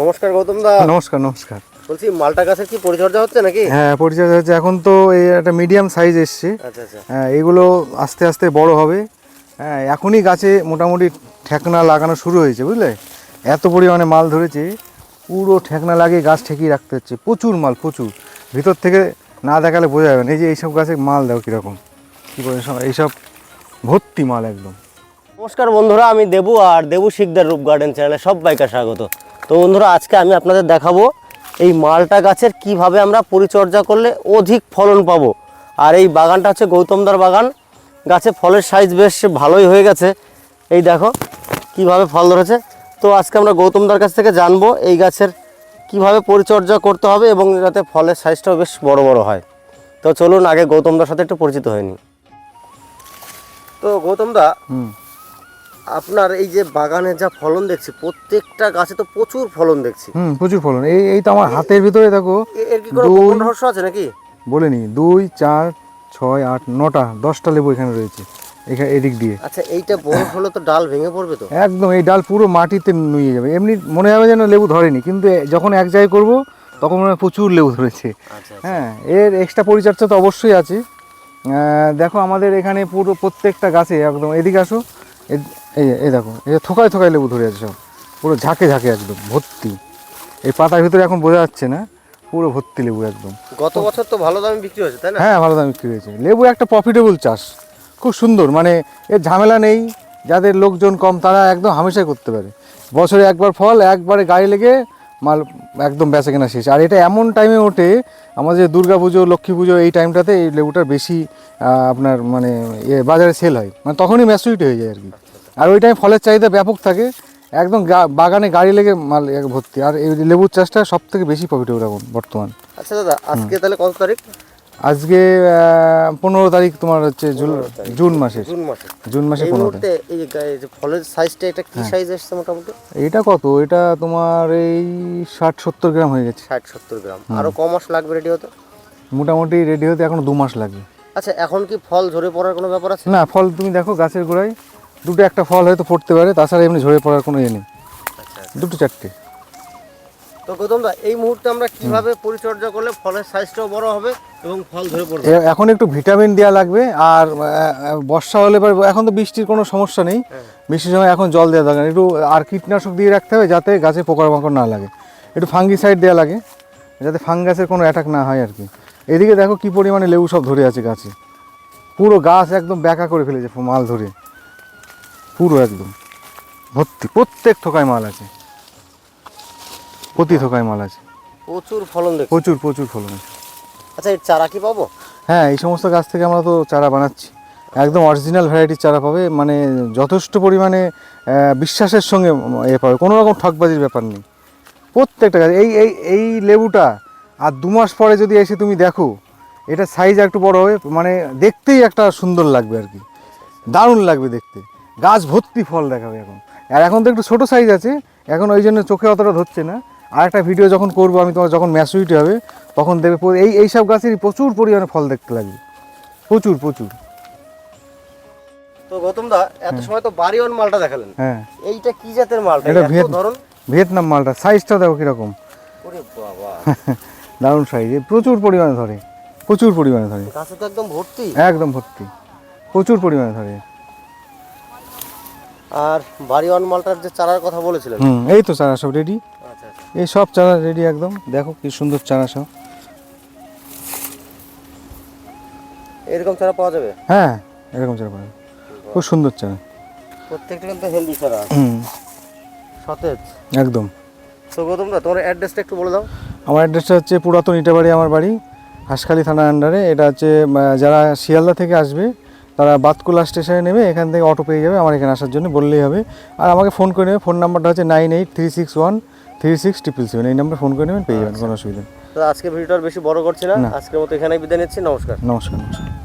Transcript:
নমস্কার গৌতম দা। নমস্কার নমস্কার। বলছি মালটা গাছের কি পরিচর্যা হচ্ছে নাকি? হ্যাঁ পরিচর্যা হচ্ছে। এখন তো এই একটা মিডিয়াম সাইজ এসছে। আচ্ছা আচ্ছা। হ্যাঁ এগুলো আস্তে আস্তে বড় হবে। হ্যাঁ এখনই গাছে মোটামুটি ঠেকনা লাগানো শুরু হয়েছে বুঝলে? এত পরিমাণে মাল ধরেছে পুরো ঠেকনা লাগিয়ে গাছ ঠেকিয়ে রাখতে হচ্ছে। প্রচুর মাল প্রচুর। ভিতর থেকে না দেখালে বোঝা যাবে না। এই যে এইসব গাছে মাল দাও কীরকম। কী করে এইসব ভর্তি মাল একদম। নমস্কার বন্ধুরা আমি দেবু আর দেবু শিকদার রূপ গার্ডেন চ্যানেলে সবাইকে স্বাগত। তো বন্ধুরা, আজকে আমি আপনাদের দেখাবো এই মালটা গাছের কীভাবে আমরা পরিচর্যা করলে অধিক ফলন পাবো। আর এই বাগানটা হচ্ছে গৌতমদার বাগান। গাছে ফলের সাইজ বেশ ভালোই হয়ে গেছে। এই দেখো কীভাবে ফল ধরেছে। তো আজকে আমরা গৌতমদার কাছ থেকে জানব এই গাছের কীভাবে পরিচর্যা করতে হবে এবং যাতে ফলের সাইজটাও বেশ বড় বড় হয়। তো চলুন, আগে গৌতমদার সাথে একটু পরিচিত হয়নি তো গৌতমদা আপনার এই যে বাগানে যা ফলন দেখছি প্রত্যেকটা গাছে তো প্রচুর ফলন দেখছি। হুম প্রচুর ফলন। এই এই তো আমার হাতের ভিতরে দেখো। এর কি কোনো গোপন রহস্য আছে নাকি? বলে নি দুই চার ছয় আট নটা দশটা লেবু এখানে রয়েছে এখানে এদিক দিয়ে। আচ্ছা এইটা বড় হলে তো ডাল ভেঙে পড়বে তো? একদম এই ডাল পুরো মাটিতে নুয়ে যাবে। এমনি মনে হবে যেন লেবু ধরেনি কিন্তু যখন এক জায়গায় করব তখন মনে হয় প্রচুর লেবু ধরেছে। আচ্ছা হ্যাঁ এর এক্সট্রা পরিচর্যা তো অবশ্যই আছে। দেখো আমাদের এখানে পুরো প্রত্যেকটা গাছে একদম এদিকে আসো। এই এই দেখো এই যে থোকায় থোকায় লেবু ধরে আছে সব। পুরো ঝাঁকে ঝাঁকে একদম ভর্তি। এই পাতার ভিতরে এখন বোঝা যাচ্ছে না পুরো ভর্তি লেবু একদম। গত বছর তো ভালো দামে বিক্রি হয়েছে তাই না? হ্যাঁ ভালো দামে বিক্রি হয়েছে। লেবু একটা প্রফিটেবল চাষ খুব সুন্দর মানে এর ঝামেলা নেই। যাদের লোকজন কম তারা একদম হামেশাই করতে পারে। বছরে একবার ফল একবারে গায়ে লেগে মাল একদম বেচা কেনা শেষ। আর এটা এমন টাইমে ওঠে আমাদের দুর্গা পুজো লক্ষ্মী পুজো এই টাইমটাতে এই লেবুটার বেশি আপনার মানে বাজারে সেল হয়। মানে তখনই ম্যাচুরিটি হয়ে যায় আর কি। আর ওই টাইম ফলের চাহিদা ব্যাপক থাকে একদম বাগানে গাড়ি লেগে মাল ভর্তি। আর এই লেবুর চাষটা সব থেকে বেশি প্রফিটেবল এখন বর্তমান। আচ্ছা দাদা আজকে তাহলে কত তারিখ? আজকে পনেরো তারিখ তোমার হচ্ছে জুন- জুন মাসের জুন মাসে। জুন মাসে এই পনেরো এই যে ফলের সাইজটা এটা কি সাইজ এসছে মোটামুটি? এটা কত? এটা তোমার এই ষাট সত্তর গ্রাম হয়ে গেছে। ষাট সত্তর গ্রাম। আরও ক মাস লাগবে রেডি হতে? মোটামুটি রেডি হতে এখন দু মাস লাগবে। আচ্ছা এখন কি ফল ঝরে পড়ার কোনো ব্যাপার আছে? না ফল তুমি দেখো গাছের গোড়ায় দুটো একটা ফল হয়তো ফুটতে পারে তাছাড়া এমনি ঝরে পড়ার কোনো ইয়ে নেই। আচ্ছা দুটো চারটে। তো গৌতম দা এই মুহূর্তে আমরা কীভাবে পরিচর্যা করলে ফলের সাইজটাও বড় হবে এবং ফল ধরে পড়বে? এখন একটু ভিটামিন দেওয়া লাগবে আর বর্ষা হলে এখন তো বৃষ্টির কোনো সমস্যা নেই। বৃষ্টির সময় এখন জল দেওয়া দরকার একটু আর কীটনাশক দিয়ে রাখতে হবে যাতে গাছে পোকার মাকড় না লাগে। একটু ফাঙ্গিসাইড দেওয়া লাগে যাতে ফাঙ্গাসের কোনো অ্যাটাক না হয় আর কি। এদিকে দেখো কি পরিমাণে লেবু সব ধরে আছে গাছে। পুরো গাছ একদম ব্যাকা করে ফেলেছে মাল ধরে। পুরো একদম। ভর্তি প্রত্যেক থোকায় মাল আছে। প্রতি থোকায় মাল আছে। প্রচুর ফলন প্রচুর প্রচুর ফলন আছে। আচ্ছা এর চারা কি পাবো? হ্যাঁ এই সমস্ত গাছ থেকে আমরা তো চারা বানাচ্ছি। একদম অরিজিনাল ভ্যারাইটির চারা পাবে মানে যথেষ্ট পরিমাণে বিশ্বাসের সঙ্গে এ পাবে। কোনো রকম ঠকবাজির ব্যাপার নেই। প্রত্যেকটা গাছ এই এই এই লেবুটা আর দু মাস পরে যদি এসে তুমি দেখো এটা সাইজ একটু বড় হবে মানে দেখতেই একটা সুন্দর লাগবে আর কি। দারুণ লাগবে দেখতে। গাছ ভর্তি ফল দেখাবে এখন। আর এখন তো একটু ছোটো সাইজ আছে এখন ওই জন্য চোখে অতটা ধরছে না। আর একটা ভিডিও যখন করব আমি তোমার যখন ম্যাচুরিটি হবে তখন দেখবে এই এই সব গাছেরই প্রচুর পরিমাণে ফল দেখতে লাগবে। প্রচুর প্রচুর। তো গৌতম দা এত সময় তো বাড়িওয়ান মালটা দেখালেন। হ্যাঁ। এইটা কি জাতের মালটা এটা ধরন। ভিয়েতনাম মালটা সাইজটা দেখো কীরকম। ওরে বাবা। দারুণ সাইজ প্রচুর পরিমাণে ধরে। প্রচুর পরিমাণে ধরে। গাছে তো একদম ভর্তি। একদম ভর্তি। প্রচুর পরিমাণে ধরে। আর বাড়িওয়ান মালটার যে চারার কথা বলেছিলেন? হুম এই তো চারা সব রেডি আচ্ছা আচ্ছা। এই সব চারা রেডি একদম। দেখো কি সুন্দর চারা সব। এরকম চারা পাওয়া যাবে? হ্যাঁ এরকম চারা পাওয়া যাবে। খুব সুন্দর চারা। প্রত্যেকটা কিন্তু হেলদি চারা হুম। সতেজ? একদম। তো গৌতম দা তোমার অ্যাড্রেসটা একটু বলে দাও। আমার অ্যাড্রেসটা হচ্ছে পুরাতন ইটাবাড়ি আমার বাড়ি হাঁসখালি থানার আন্ডারে এটা হচ্ছে যারা শিয়ালদা থেকে আসবে তারা বাতকুলা স্টেশনে নেবে এখান থেকে অটো পেয়ে যাবে আমার এখানে আসার জন্য বললেই হবে আর আমাকে ফোন করে নেবে ফোন নাম্বারটা হচ্ছে nine eight three six one three six triple seven এই নাম্বারে ফোন করে নেবেন পেয়ে যাবেন কোনো অসুবিধা নেই। তো আজকে ভিডিওটা বেশি বড় করছি না না। আজকের মতো এখানেই বিদায় নিচ্ছি নমস্কার নমস্কার নমস্কার